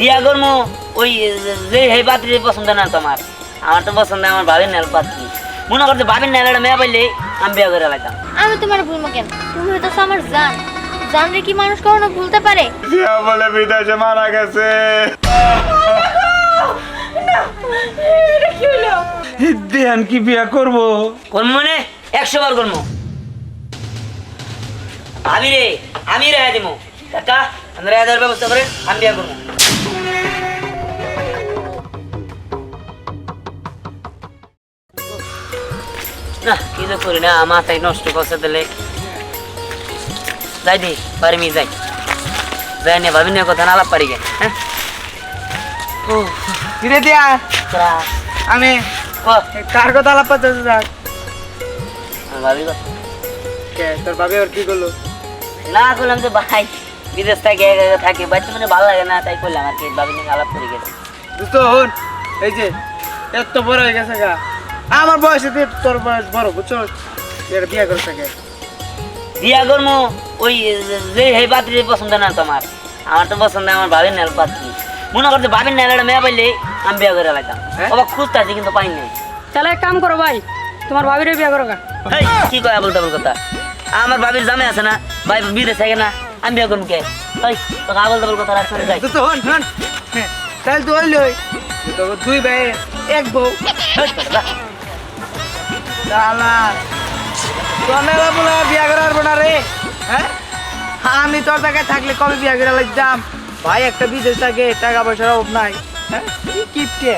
বিয়া করব ওই যে হে পাত্রী পছন্দ না তোমার। আমার তো পছন্দ আমার ভাবির নেল পাত্রী। মনে করতে ভাবির নেল একটা মেয়ে পাইলে আমি বিয়া করে আমি তোমার ভুলবো কেন তুমি হয়তো আমার জান। জানলে কি মানুষ কখনো ভুলতে পারে? জিয়া বলে বিদেশে মারা গেছে। দেহান কি বিয়া করব? করব মানে? একশো বার করব ভাবি রে আমি রেহাই দিব কাকা আমি রেহাই দেওয়ার ব্যবস্থা করে আমি বিয়া করব। না কি করি না মাথায় নষ্ট করছে দিলে যাই দি পারিমি যাই। যাই না ভাবি না কথা না আলাপ পারি হ্যাঁ? ও দিয়া? আমি কার কথা আলাপ করতেছে যাক ভাবি কে তোর ভাবি ওর কি করল? না করলাম যে ভাই বিদেশ থেকে থাকে বাচ্চা মানে ভালো লাগে না তাই করলাম আর কি ভাবি নিয়ে আলাপ করে গেছে। দোস্ত হন এই যে এত বড় হয়ে গেছে গা। আমার বয়সে তুই তোর বয়স বড় বুঝছ? এর বিয়ে করে থাকে বিয়া করব ওই যে হে পাত্রী পছন্দ না তোমার। আমার তো পছন্দ আমার ভাবির নেল পাত্রী। মনে করতে ভাবির নেল একটা মেয়ে পাইলে আমি বিয়া করে লাইতাম হ্যাঁ? অবাক খুঁজতে কিন্তু পাই নাই। তাহলে এক কাম করো ভাই তোমার ভাবিরে বিয়ে করো কি কয় বলতে বল কথা? আমার ভাবির জামে আছে না ভাই বিদেশ থাকে না আমি বিয়া করব কে? ওই তোকে আবল তাবল কথা রাখতে যাই। দোস্ত হন হন। হ্যাঁ, তাহলে তো দুই ভাই এক বউ। শালা বলে বিয়া করার বড় রে হ্যাঁ? আমি তোর জায়গায় থাকলে কবে বিয়া করে লাগতাম ভাই একটা বিদেশ থাকে টাকা পয়সার অভাব নাই হ্যাঁ? কি কিপটে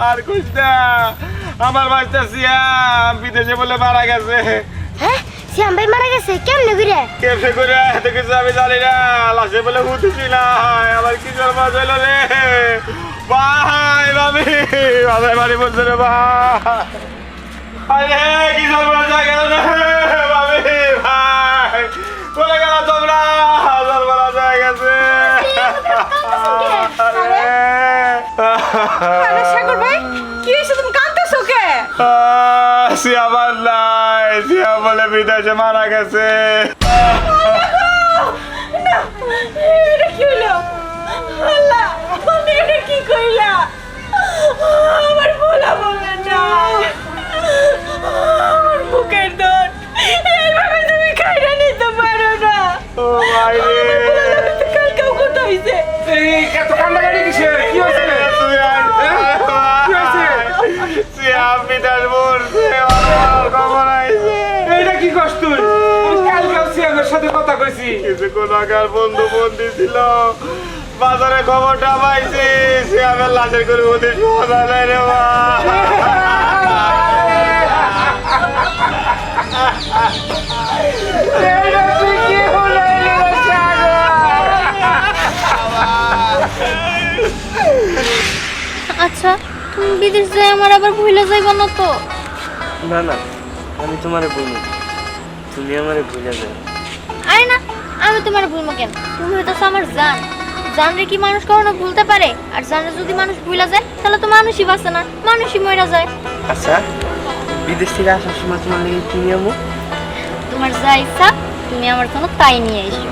আর কইস না। আমার বাচ্চা সিয়াম বিদেশে বলে মারা গেছে। হ্যাঁ শ্যাম ভাই মারা গেছে? কেমনে ঘুরে? কেমনে করে এত কিছু আমি জানি না। লাশে বলে হুতেছি না আবার কি জন্ম হইল রে? ভাই ভাবি মাথায় বাড়ি পড়ছে রে ভাই। আরে কি হয়ে গেল রে? ভাবি ভাই চলে গেল তোমরা জন্ম হয়ে গেছে আরে সাগর আমার নাই সিয়া বলে বিদেশে মারা গেছে। কি কইলা? আমার ভোলা বলে না। বিদেশ মরছে খবর আইছে। এইটা কি কষ্ট তুই? সাথে কথা কইছি। কিছুক্ষণ আগে বন্ধু ছিল। বাজারে খবরটা পাইছি লাশের করে ওদের নাই রে আচ্ছা বিদেশ যাই আমার আবার ভুলে যাইব না তো। না না আমি তোমারে বলি তুমি আমারে ভুলে যাও। আরে না আমি তোমার ভুলবো কেন? তুমি হয়তো আমার জান। জানলে কি মানুষ কখনো ভুলতে পারে? আর জানলে যদি মানুষ ভুলে যায় তাহলে তো মানুষই বাঁচে না মানুষই মরে যায়। আচ্ছা বিদেশ থেকে আসার সময় তোমার লেগে কিনে আমো তোমার যা ইচ্ছা তুমি আমার জন্য তাই নিয়ে এসো।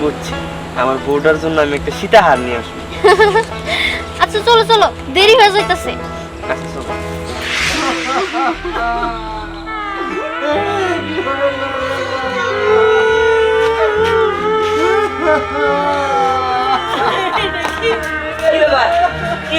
বুঝছি আমার বউটার জন্য আমি একটা সীতাহার নিয়ে আসব। আচ্ছা চলো চলো দেরি হয়ে যাইতেছে। কি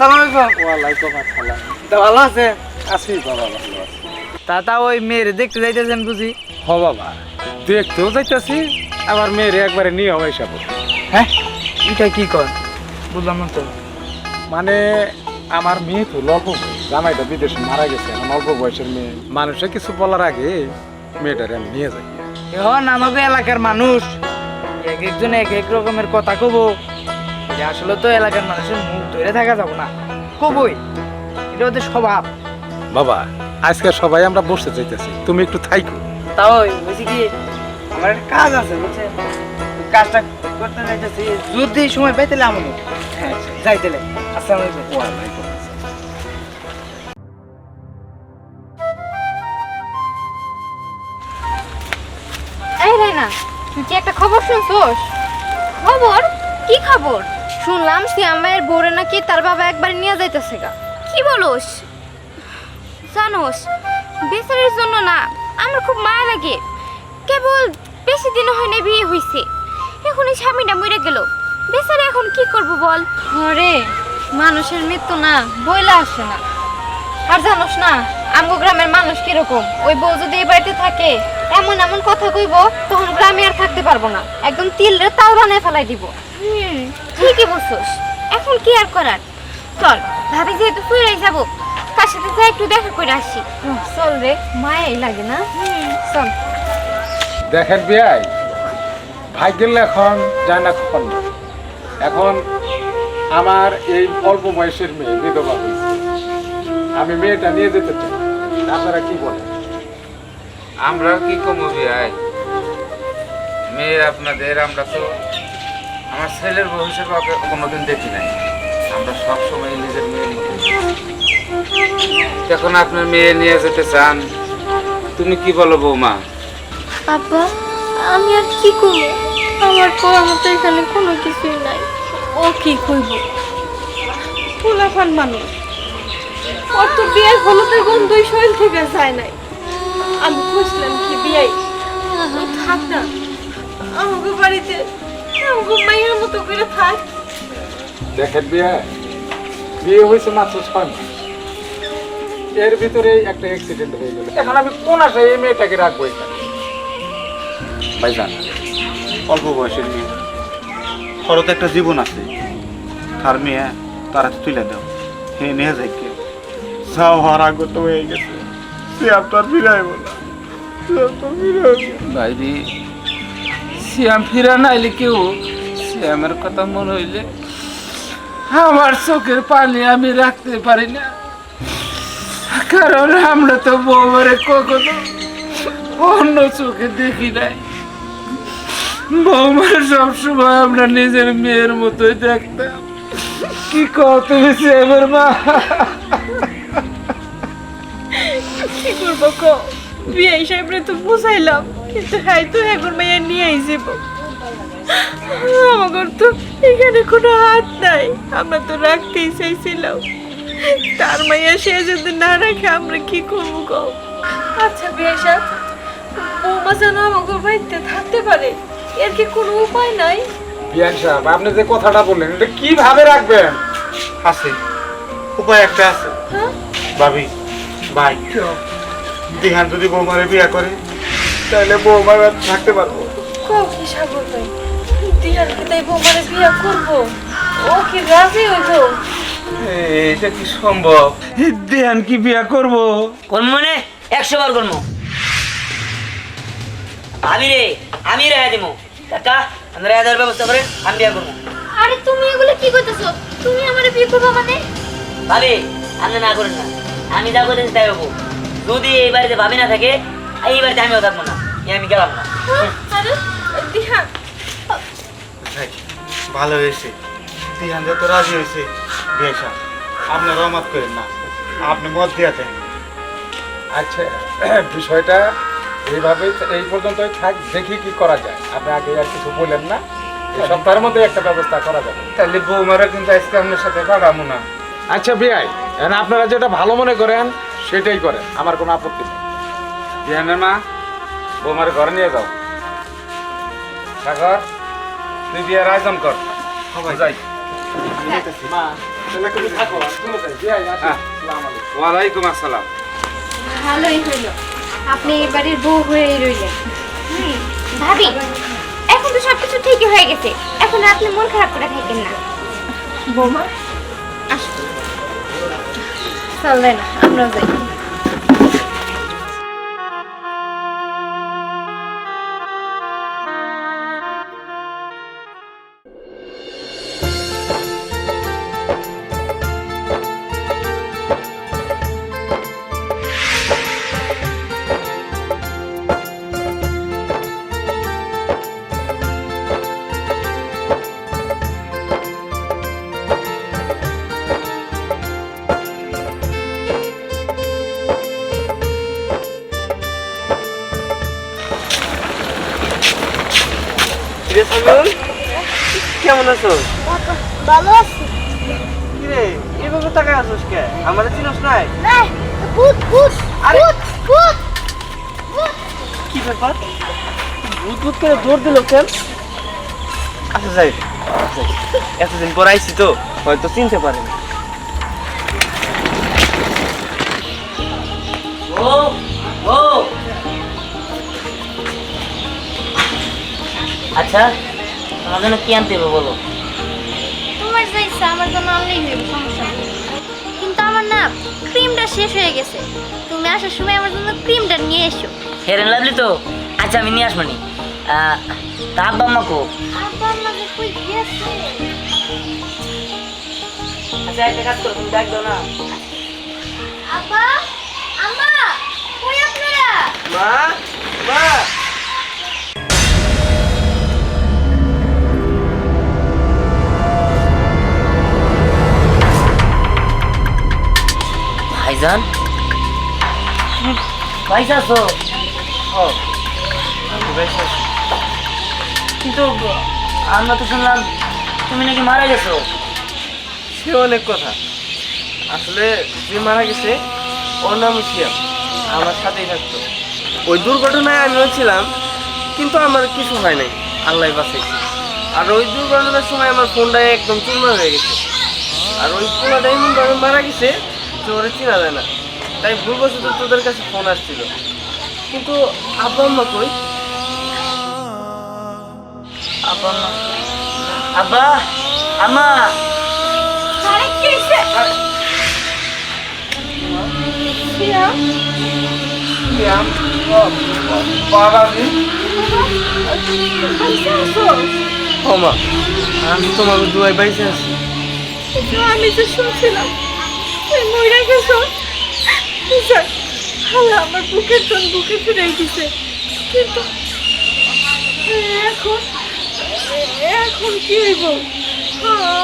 আসসালামু আলাইকুম। ওয়ালাইকুম আসসালাম। তা ভালো আছে? আছি বাবা ভালো আছি। ওই মেয়ের দেখতে যাইতেছেন বুঝি? হ বাবা দেখতেও যাইতেছি আবার মেয়ের একবারে নিয়ে হবে হ্যাঁ? এটা কি কর? বুঝলাম না তো। মানে আমার মেয়ে তো অল্প জামাইটা বিদেশে মারা গেছে এখন অল্প বয়সের মেয়ে। মানুষে কিছু বলার আগে মেয়েটারে আমি নিয়ে যাই। এখন আমাকে এলাকার মানুষ এক একজন এক এক রকমের কথা কব। এটা আসলে তো এলাকার মানুষের মুখ ধরে থাকা যাব না। কবই এটা ওদের স্বভাব। বাবা আজকে সবাই আমরা বসতে চাইতেছি তুমি একটু থাইকো। তাও বলছি কি আমার একটা কাজ আছে বুঝছে? কাজটা করতে যাইতেছি যদি সময় পাই তাহলে আমি হ্যাঁ যাই তাহলে। আসসালামু আলাইকুম। এই রে তুই কি একটা খবর শুনছোস? খবর? কি খবর? শুনলাম সিয়ামের বোরে নাকি তার বাবা একবার নিয়ে যাইতেছে গা। কি বলোস? জানোস বেচারির জন্য না আমার খুব মায়া লাগে। কেবল বেশি দিন হয় না বিয়ে হইছে। এখন এই স্বামীটা মরে গেল। বেচারি এখন কি করব বল? ঘরে মানুষের মৃত্যু না বইলা আসে না। আর জানোস না আমগো গ্রামের মানুষ কীরকম? ওই বউ যদি এই বাড়িতে থাকে এমন এমন কথা কইব তখন গ্রামে আর থাকতে পারব না। একদম তিলরে তাও বানায় ফেলাই দিব। হুম ঠিকই বলছোস। এখন কি আর করার? চল ভাবি যেহেতু ফিরে যাব তার সাথে যাই একটু দেখা করে আসি। চল রে মায়াই লাগে না? চল। দেখেন বিয়াই ভাগ্যের এখন যায় না কখন এখন আমার এই অল্প বয়সের মেয়ে বিধবা আমি মেয়েটা নিয়ে যেতে চাই। আপনারা কি বলেন? আমরা কি কমো আয় মেয়ে আপনাদের আমরা তো আমার ছেলের ভবিষ্যৎ কোনোদিন দেখি নাই। আমরা সব সময় নিজের মেয়ে দেখি। এখন আপনার মেয়ে নিয়ে যেতে চান, তুমি কি বলো বৌমা? আব্বা, আমি আর কি করব? আমার করার মতো এখানে কোনো কিছুই নাই। ও কি কইব ফুলাফান মানুষ। ওর তো বিয়ের হলুদের গন্ধই শরীর থেকে যায় নাই। আমি খুঁজলাম কি বিয়ে। থাক না। আমাকে বাড়িতে মায়ের দেখেন বিয়ে। বিয়ে হয়েছে মাত্র ছয় মাস। এর ভিতরে একটা অ্যাক্সিডেন্ট হয়ে গেল। এখন আমি কোন আশায় এই মেয়েটাকে রাখব এখানে? ভাইজান, অল্প বয়সের মেয়ে। তো একটা জীবন আছে। তার মেয়ে, তারা তুলে দাও। হে, নিয়ে যাই কে? হওয়ার আগে হয়ে গেছে। সে আপনার ফিরাইব না। সে আপনার শ্যাম ফিরা নাইলে কেউ? শ্যামের কথা মনে হইলে আমার চোখের পানি আমি রাখতে পারি না। কারণ আমরা তো বৌমারে কখনো অন্য চোখে দেখি নাই। বৌমার সবসময় আমরা নিজের মেয়ের মতোই দেখতাম। কি কও তুমি শ্যামের মা। কি করব বিয়ে হিসাবে তো বুঝাইলাম। কিন্তু হ্যাঁ তো এখন মাইয়া নিয়ে আইসিব। আমার তো এখানে কোনো হাত নাই। আমরা তো রাখতেই চাইছিলাম। তার মাইয়া সে যদি না রাখে আমরা কি করব গো আচ্ছা সাহেব বৌমা যেন আমাকে বাড়িতে থাকতে পারে এর কি কোনো উপায় নাই? বিয়ান সাহেব আপনি যে কথাটা বললেন এটা কীভাবে রাখবেন? আছে উপায় একটা আছে। ভাবি ভাই দিহান যদি বৌমারে বিয়ে করে তাহলে বৌমা আর থাকতে পারব কি সাগর ভাই তাই বৌমারে বিয়ে করব? ও কি রাজি হইতো এটা কি সম্ভব? দেহান কি বিয়া করব? মানে একশো বার করব ভাবি রে আমি রেহা দিমু। কাকা আমি রেহা দেওয়ার ব্যবস্থা করেন আমি বিয়া করব। আরে তুমি এগুলো কি করতেছো? তুমি আমার বিয়ে করবে মানে? ভাবি আপনি না করেন না। আমি যা করতেন তাই হব। যদি এই বাড়িতে ভাবি না থাকে এই বাড়িতে আমিও থাকব না। আমি গেলাম না। ভালো হয়েছে। দিহান যত রাজি হয়েছে বিয়ে সাহেব আপনি রহমত করেন না। আপনি মত দিয়ে দেন। আচ্ছা বিষয়টা এইভাবে এই পর্যন্তই থাক দেখি কি করা যায়। আপনি আগে আর কিছু বললেন না। সপ্তাহের মধ্যে একটা ব্যবস্থা করা যাবে। তাহলে বৌমারা কিন্তু আজকে আপনার সাথে পাঠাবো না। আচ্ছা এখন আপনারা যেটা ভালো মনে করেন সেটাই করেন। আমার কোনো আপত্তি নেই। দিহানের মা বৌমার ঘরে নিয়ে যাও। সাগর তুই বিয়ের আয়োজন কর। যাই। মা হ্যাঁ। ওয়ালাইকুম আসসালাম। ভালোই হইল। আপনি এই বাড়ির বউ হয়েই রইলেন। ভাবি এখন তো সবকিছু ঠিকই হয়ে গেছে। এখন আপনি মন খারাপ করে থাকেন না। বৌমা চলেন আমরাও যাই। সামিউল কেমন আছো? ভালো আছি। কি রে এভাবে তাকায় আছোস কে? আমার চিনস নাই? ভূত ভূত ভূত ভূত কি ব্যাপার? ভূত ভূত করে দৌড় দিল কেন? আচ্ছা যাই যাই। এতদিন পর আইছি তো হয়তো চিনতে পারেনি। ও আচ্ছা তোমার জন্য কি আনতে হবে বলো? তোমার যা ইচ্ছা আমার জন্য আনলেই হইবে সমস্যা কিন্তু আমার না ক্রিমটা শেষ হয়ে গেছে। তুমি আসার সময় আমার জন্য ক্রিমটা নিয়ে এসো। হেরেন লাভলি তো? আচ্ছা আমি নিয়ে আসব নি। তা আব্বা আম্মা কো? আব্বা আমাকে কই গেছে আচ্ছা একটা কাজ করো তুমি ডাক দাও না। আব্বা আম্মা কই আপনারা? মা মা। ভাইজান? ভাইসা আছো ও। কিন্তু আমরা তো শুনলাম তুমি নাকি মারা গেছো। সে অনেক কথা। আসলে যে মারা গেছে ওর নাম শিয়াম আমার সাথেই থাকতো। ওই দুর্ঘটনায় আমিও ছিলাম কিন্তু আমার কিছু হয় নাই। আল্লাহ বাঁচাইছে। আর ওই দুর্ঘটনার সময় আমার ফোনটা একদম চুরমার হয়ে গেছে। আর ওই ফোনটা এমনভাবে মারা গেছে ওরা চেনা যায় না। তাই ভুল ভুলবশত তোদের কাছে ফোন আসছিল। কিন্তু আব্বা আম্মা কই? আব্বা আম্মা। আব্বা আম্মা। আমি তোমাকে দুয়াই বাইসে আছি আমি যে শুনছিলাম। তুই মরে গেছো। আল্লাহ আমার বুকের টন বুকে ফিরে দিছে। কিন্তু এখন এখন কি হইব?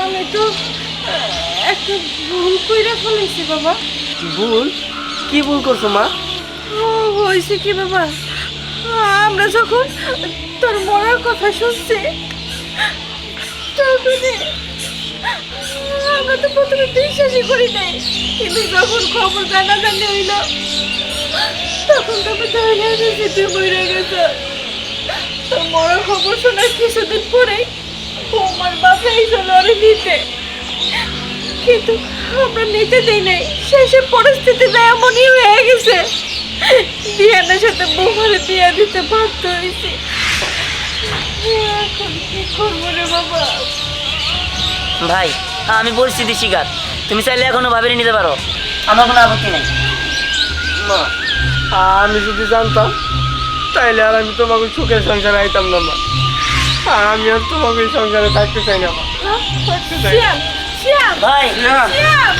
আমি তো একটা ভুল কইরা ফেলেছি বাবা। ভুল? কি ভুল করছ মা? ও হয়েছে কি বাবা? আমরা যখন তোর মরার কথা শুনছি তখনই আমরা তো প্রথমে বিশ্বাসই করি নাই। কিন্তু যখন খবর জানা জানি হইল, তখন তো আমি ধরে গেছি তুই মরে তোর মরার খবর শোনার কিছুদিন পরেই আমার বাপে এইসব ওরে নিতে। কিন্তু আমরা নিতে দেই নাই। শেষে পরিস্থিতিটা এমনই হয়ে গেছে। বিয়ানের সাথে বৌমারে বিয়া দিতে বাধ্য হয়েছি। এখন কি করব রে বাবা? ভাই আমি পরিস্থিতি শিকার। তুমি চাইলে এখনও ভাবিয়ে নিতে পারো। আমার কোনো আপত্তি নেই। মা আমি যদি জানতাম তাইলে আর আমি তোমাকে সুখের সংসারে আইতাম না মা। আমি আর তোমাকে সংসারে থাকতে চাই না মা। শিয়াম শিয়াম ভাই। শিয়াম